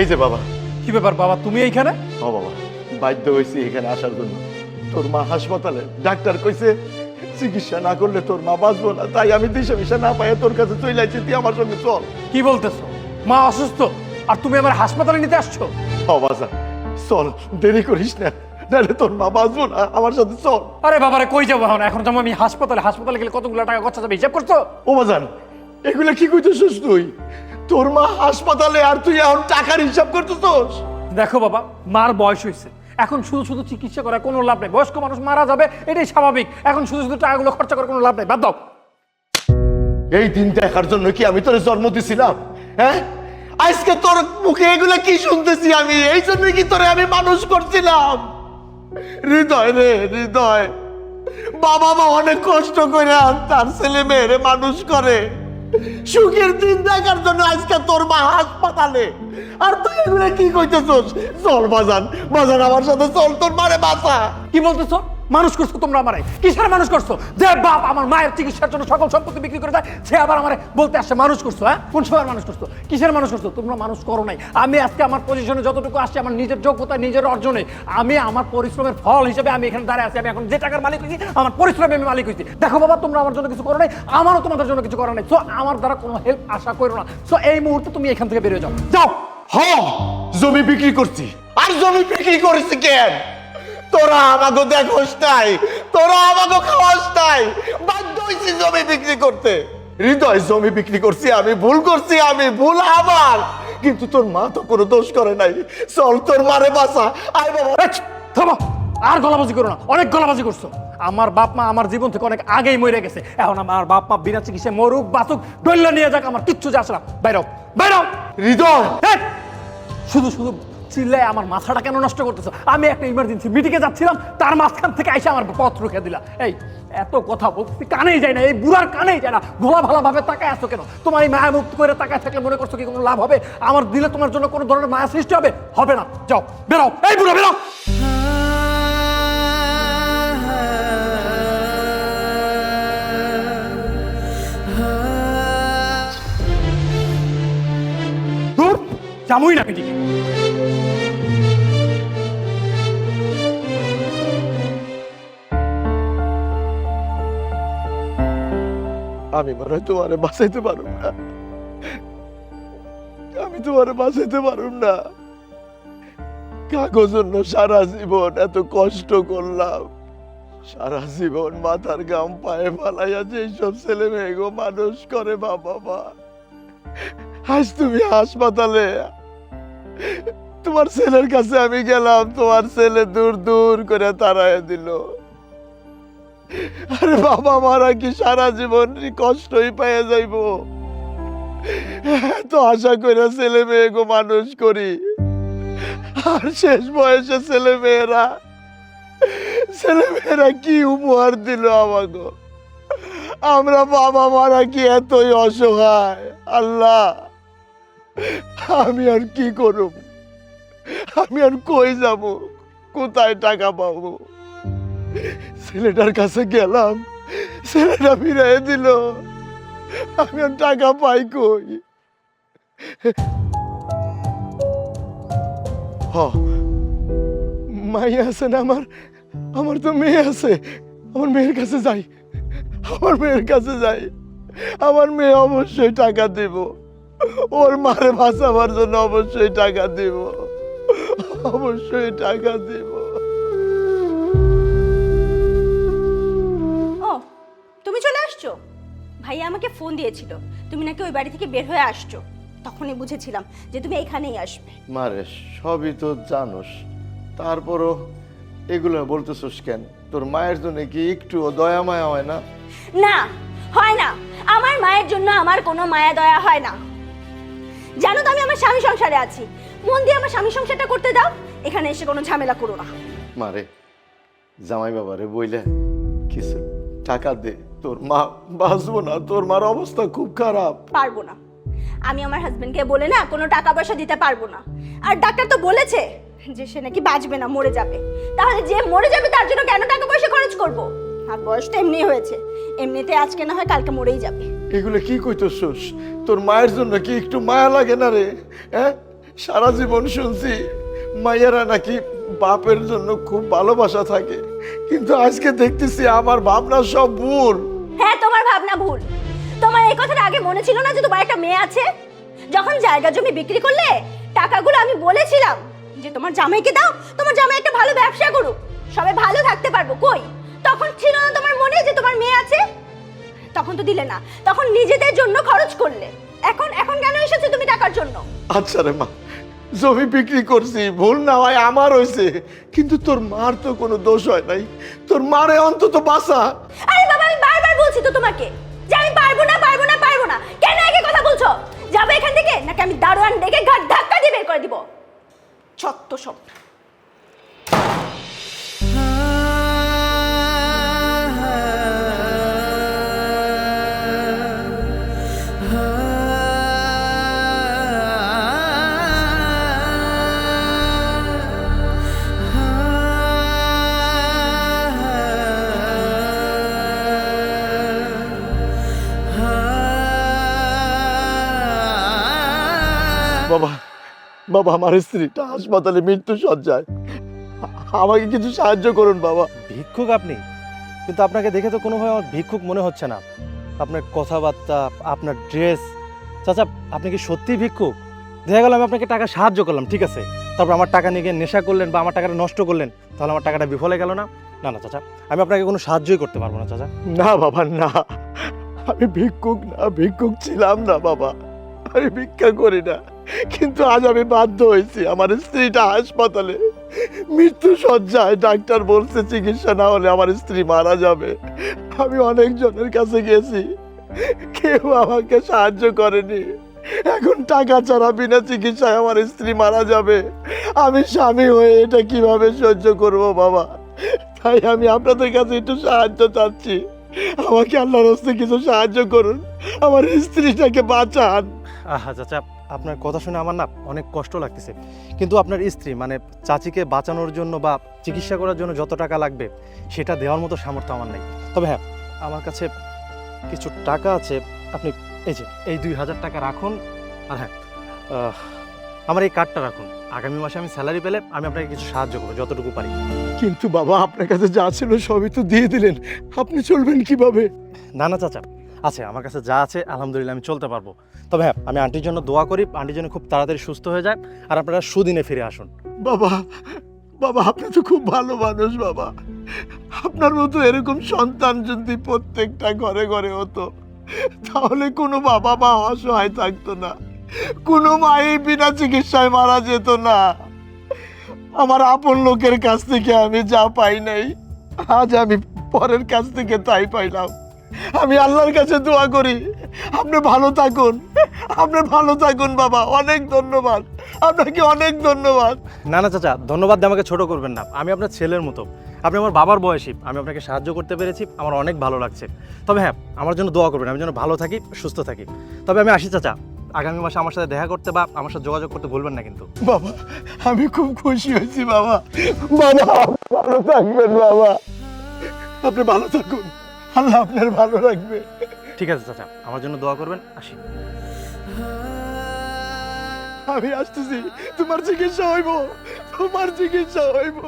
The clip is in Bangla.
এই যে বাবা। কি ব্যাপার বাবা তুমি এইখানে? ও বাবা বাধ্য হয়েছি এখানে আসার জন্য। তোর মা হাসপাতালে ডাক্তার কইছে চিকিৎসা না করলে তোর মা বাঁচবো না। তাই আমি দিশা মিশা না পাই তোর কাছে চলে আইছি তুই আমার সঙ্গে চল। কি বলতেছো? মা অসুস্থ আর তুমি আমার হাসপাতালে নিতে আসছো? ও বাসা চল দেরি করিস না। নাহলে তোর মা বাঁচবো না আমার সাথে চল। আরে বাবারে কই যাব এখন? এখন যাব আমি হাসপাতালে। হাসপাতালে গেলে কতগুলো টাকা খরচা যাবে হিসাব করছ? ও বাজান এগুলা কি কইতেছিস তুই? তোর মা হাসপাতালে আর তুই এখন টাকার হিসাব করতেছস? দেখো বাবা মার বয়স হয়েছে। এখন শুধু শুধু চিকিৎসা করে কোনো লাভ নেই। বয়স্ক মানুষ মারা যাবে এটাই স্বাভাবিক। এখন শুধু শুধু টাকাগুলো খরচা করে কোনো লাভ নেই। বাদ দাও। এই দিন দেখার জন্য কি আমি তোর জন্ম দিছিলাম? হ্যাঁ? আজকে তোর মুখে এগুলা কি শুনতেছি আমি? এই জন্য কি তোরে আমি মানুষ করছিলাম? হৃদয় রে হৃদয়। বাবা মা অনেক কষ্ট করে তার ছেলে মেয়েরে মানুষ করে। সুখের দিন দেখার জন্য আজকে তোর মা হাসপাতালে। আর তুই এগুলো কি কইতেছস? চল বাজান। বাজান, আমার সাথে চল, তোর মারে বাসা কি বলতেছো? মানুষ করছ তোমরা আমারে। কিসের মানুষ করছ? যে বাপ আমার মায়ের চিকিৎসার জন্য সকল সম্পত্তি বিক্রি করে দেয়, সে আবার আমারে বলতে আসছে মানুষ করছ হ্যাঁ? কোন সময় মানুষ করছ? কিসের মানুষ করছ? তোমরা মানুষ করো নাই। আমি আজকে আমার পজিশনে যতটুকু আসছি, আমার নিজের যোগ্যতা, নিজের অর্জনে, আমি আমার পরিশ্রমের ফল হিসেবে আমি এখানে দাঁড়িয়ে আছি। আমি এখন যে টাকার মালিক হয়েছি, আমার পরিশ্রমে আমি মালিক হয়েছি। দেখো বাবা, তোমরা আমার জন্য কিছু করো নাই, আমারও তোমাদের জন্য কিছু করো নাই। সো আমার দ্বারা কোনো হেল্প আশা করো না। সো এই মুহূর্তে তুমি এখান থেকে বেরিয়ে যাও। যাও। হ জমি বিক্রি করছি। আর জমি বিক্রি করেছি কেন? তোরা আমাকে দেখোস নাই তোরা আমাকে খাওয়াস নাই। বাধ্য হয়েছি জমি বিক্রি করতে। হৃদয় জমি বিক্রি করছি আমি ভুল করছি আমি ভুল আমার। কিন্তু তোর মা তো কোনো দোষ করে নাই। চল তোর মারে বাসা আয় বাবা। এই, আর গলাবাজি করো না। অনেক গলাবাজি করছ। আমার বাপ মা আমার জীবন থেকে অনেক আগেই মরে গেছে। এখন আমার বাপ মা বিনা চিকিৎসায় মরুক বাসুক দৈল্য নিয়ে যাক আমার কিচ্ছু যাচ্ছে না। বাইরাও বাইরাও হৃদয়! শুধু শুধু চিল্লায় আমার মাথাটা কেন নষ্ট করতেছো? আমি একটা ইমার্জেন্সি মিটিংয়ে যাচ্ছিলাম, তার মাঝখান থেকে এসে আমার পথ রুখে দিলা। এই, এত কথা বলছি কানেই যায় না, এই বুড়ার কানেই যায় না। ভোলা ভালা ভাবে তাকায় আসো কেন? তোমার এই মায়া মুক্ত করে তাকায় থাকলে মনে করছ কি কোনো লাভ হবে? আমার দিলে তোমার জন্য কোনো ধরনের মায়া সৃষ্টি হবে? হবে না। যাও, বেরো। এই বুড়ো, বেরো। যামই না মিটিংয়ে আমি মনে হয় তোমারে বাঁচাইতে পারুম না। আমি তোমারে বাঁচাইতে পারুম না। কাগজ জন্য সারা জীবন এত কষ্ট করলাম। সারা জীবন মাথার গাম পায়ে ফালাইয়া যে সব ছেলে মেয়েগো মানুষ করে বা বাবা আজ তুমি হাসপাতালে। তোমার ছেলের কাছে আমি গেলাম, তোমার ছেলে দূর দূর করে তাড়ায় দিল। আরে বাবা, মারা কি সারা জীবন কষ্টই পেয়ে যাইব? এত আশা করে ছেলে মেয়েকে মানুষ করি। আর শেষ বয়সে ছেলে মেয়েরা ছেলে মেয়েরা কি উপহার দিল আমাকে আমরা বাবা মারা কি এতই অসহায়? আল্লাহ, আমি আর কি করব? আমি আর কই যাব? কোথায় টাকা পাবো? ছেলেটার কাছে গেলাম, ছেলেটা ফিরাই দিল। আমি টাকা পাই কই? হ মাই আছে না আমার? আমার তো মেয়ে আছে। আমার মেয়ের কাছে যাই। আমার মেয়ের কাছে যাই। আমার মেয়ে অবশ্যই টাকা দেব। ওর মারে বাঁচাবার জন্য অবশ্যই টাকা দেব। অবশ্যই টাকা দেব। তুমি চলে আসছো? ভাইয়া আমাকে ফোন দিয়েছিল। তুমি নাকি ওই বাড়ি থেকে বের হয়ে আসছো। তখনই বুঝেছিলাম যে তুমি এখানেই আসবে। মারে সবই তো জানোস। তারপরও এগুলো বলতেছোস কেন? তোর মায়ের জন্য কি একটু দয়া মায়া হয় না? না হয় না। আমার মায়ের জন্য আমার কোনো মায়া দয়া হয় না। জানো তো আমি আমার স্বামী সংসারে আছি। মন দিয়ে আমার স্বামী সংসারটা করতে দাও। এখানে এসে কোনো ঝামেলা করো না। মারে জামাই বাবারে বইলে কিছু টাকা দে। তোর মা বাঁচবো না তোর মার অবস্থা খুব খারাপ। পারব না। আমি আমার হাজবেন্ডকে বলে না কোনো টাকা পয়সা দিতে পারব না। আর ডাক্তার তো বলেছে যে সে নাকি বাঁচবে না মরে যাবে। তাহলে যে মরে যাবে তার জন্য কেন টাকা পয়সা খরচ করব? আর বয়স তো এমনি হয়েছে। এমনিতে আজকে না হয় কালকে মরেই যাবে। এগুলো কি কইতেছোস? তোর মায়ের জন্য কি একটু মায়া লাগে না রে? হ্যাঁ? সারা জীবন শুনছি মায়েরা নাকি বাপের জন্য খুব ভালোবাসা থাকে। কিন্তু আজকে দেখতেছি আমার ভাবনা সব ভুল। হ্যাঁ তোমার ভাবনা ভুল। তোমার এই কথাটা আগে মনে ছিল না যে তোমার একটা মেয়ে আছে? যখন জায়গা জমি বিক্রি করলে টাকাগুলো আমি বলেছিলাম যে তোমার জামাইকে দাও তোমার জামাই একটা ভালো ব্যবসা করুক। সবাই ভালো থাকতে পারব কই? তখন ছিল না তোমার মনে যে তোমার মেয়ে আছে? তখন তো দিলে না তখন নিজেদের জন্য খরচ করলে। এখন এখন কেন এসেছ তুমি টাকার জন্য? আচ্ছা রে মা জমি বিক্রি করছি ভুল না হয় আমার হয়েছে কিন্তু তোর মার তো কোনো দোষ হয় নাই। তোর মারে অন্তত বাসা আরে বলছি তো তোমাকে যে আমি পারব না পারব না পারব না। কেন একই কথা বলছো? যাবে এখান থেকে? নাকি আমি দারোয়ান ডেকে ঘাট ধাক্কা দিয়ে বের করে দিব? ছত্ত সব। বাবা বাবা আমার স্ত্রীটা হাসপাতালে মৃত্যু সজ্জায় আমাকে কিছু সাহায্য করুন বাবা। ভিক্ষুক আপনি? কিন্তু আপনাকে দেখে তো কোনোভাবে আমার ভিক্ষুক মনে হচ্ছে না। আপনার কথাবার্তা আপনার ড্রেস। চাচা আপনি কি সত্যিই ভিক্ষুক? দেখা গেল আমি আপনাকে টাকা সাহায্য করলাম ঠিক আছে? তারপর আমার টাকা নিয়ে গিয়ে নেশা করলেন বা আমার টাকাটা নষ্ট করলেন তাহলে আমার টাকাটা বিফলে গেল না? না না চাচা আমি আপনাকে কোনো সাহায্যই করতে পারব না চাচা। না বাবা না। আমি ভিক্ষুক না ভিক্ষুক ছিলাম না বাবা। আমি ভিক্ষা করি না। কিন্তু আজ আমি বাধ্য হয়েছি আমার স্ত্রীটা হাসপাতালে। মৃত্যু সজ্জায় ডাক্তার বলছে চিকিৎসা না হলে আমার স্ত্রী মারা যাবে। আমি অনেক জনের কাছে গেছি। কেউ আমাকে সাহায্য করেনি। এখন টাকা ছাড়া বিনা চিকিৎসায় আমার স্ত্রী মারা যাবে। আমি স্বামী হয়ে এটা কীভাবে সহ্য করব বাবা? তাই আমি আপনাদের কাছে একটু সাহায্য চাচ্ছি। আমাকে আল্লাহর হস্তে কিছু সাহায্য করুন। আমার স্ত্রীটাকে বাঁচান। আহা, চাচা আপনার কথা শুনে আমার না অনেক কষ্ট লাগতেছে। কিন্তু আপনার স্ত্রী মানে চাচিকে বাঁচানোর জন্য বা চিকিৎসা করার জন্য যত টাকা লাগবে সেটা দেওয়ার মতো সামর্থ্য আমার নেই। তবে হ্যাঁ আমার কাছে কিছু টাকা আছে। আপনি এই যে এই দুই হাজার টাকা রাখুন। আর হ্যাঁ আমার এই কার্ডটা রাখুন। আগামী মাসে আমি স্যালারি পেলে আমি আপনাকে কিছু সাহায্য করব যতটুকু পারি। কিন্তু বাবা আপনার কাছে যা ছিল সবই তো দিয়ে দিলেন। আপনি চলবেন কীভাবে? না না চাচা। আছে, আমার কাছে যা আছে, আলহামদুলিল্লাহ আমি চলতে পারব। তবে হ্যাঁ আমি আন্টির জন্য দোয়া করি, আন্টির জন্য খুব তাড়াতাড়ি সুস্থ হয়ে যায়, আর আপনারা সুদিনে ফিরে আসুন। বাবা বাবা, আপনি তো খুব ভালো মানুষ, বাবা। আপনার মতো এরকম সন্তান যদি প্রত্যেকটা ঘরে ঘরে হতো, তাহলে কোনো বাবা মা অসহায় থাকতো না। কোনো মাই বিনা চিকিৎসায় মারা যেত না। আমার আপন লোকের কাছ থেকে আমি যা পাই নাই, আজ আমি পরের কাছ থেকে তাই পাইলাম। আমি আল্লাহর কাছে দোয়া করি। আপনি ভালো থাকুন। আপনি ভালো থাকুন বাবা। অনেক ধন্যবাদ। আপনাকে অনেক ধন্যবাদ। না না চাচা ধন্যবাদ দিয়ে আমাকে ছোট করবেন না। আমি আপনার ছেলের মতো। আপনি আমার বাবার বয়সী। আমি আপনাকে সাহায্য করতে পেরেছি। আমার অনেক ভালো লাগছে। তবে হ্যাঁ আমার জন্য দোয়া করবেন। আমি যেন ভালো থাকি সুস্থ থাকি। তবে আমি আসি চাচা। আগামী মাসে আমার সাথে দেখা করতে বা আমার সাথে যোগাযোগ করতে ভুলবেন না কিন্তু। বাবা আমি খুব খুশি হয়েছি বাবা। বাবা ভালো থাকবেন বাবা। আপনি ভালো থাকুন। আল্লাহ আপনার ভালো রাখবে। ঠিক আছে চাচা আমার জন্য দোয়া করবেন আসি। আমি আসতেছি তোমার চিকিৎসা হইব তোমার চিকিৎসা হইব।